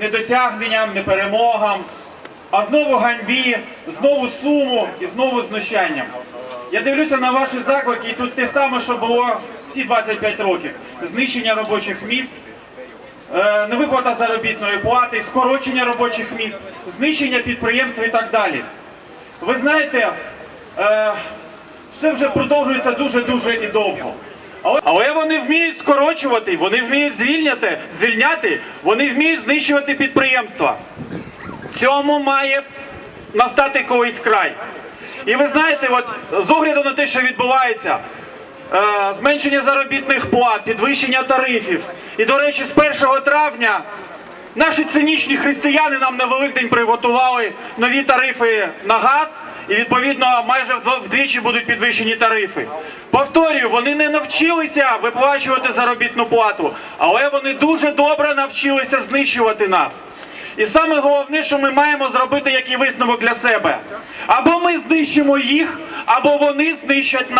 недосягненням, не перемогам, а знову ганьбі, знову суму і знову знущанням. Я дивлюся на ваші заклики, і тут те саме, що було всі 25 років: знищення робочих місць, е, невиплата заробітної плати, скорочення робочих місць, знищення підприємств і так далі. Ви знаєте, е, це вже продовжується дуже-дуже і довго. Але, вони вміють скорочувати, вони вміють звільняти, звільняти, вони вміють знищувати підприємства. Цьому має настати колись край. І ви знаєте, от з огляду на те, що відбувається, е, зменшення заробітних плат, підвищення тарифів. І, до речі, з 1 травня наші цинічні християни нам на Великдень приготували нові тарифи на газ. І відповідно майже вдвічі будуть підвищені тарифи. Повторюю, вони не навчилися виплачувати заробітну плату, але вони дуже добре навчилися знищувати нас. І саме головне, що ми маємо зробити який висновок для себе. Або ми знищимо їх, або вони знищать нас.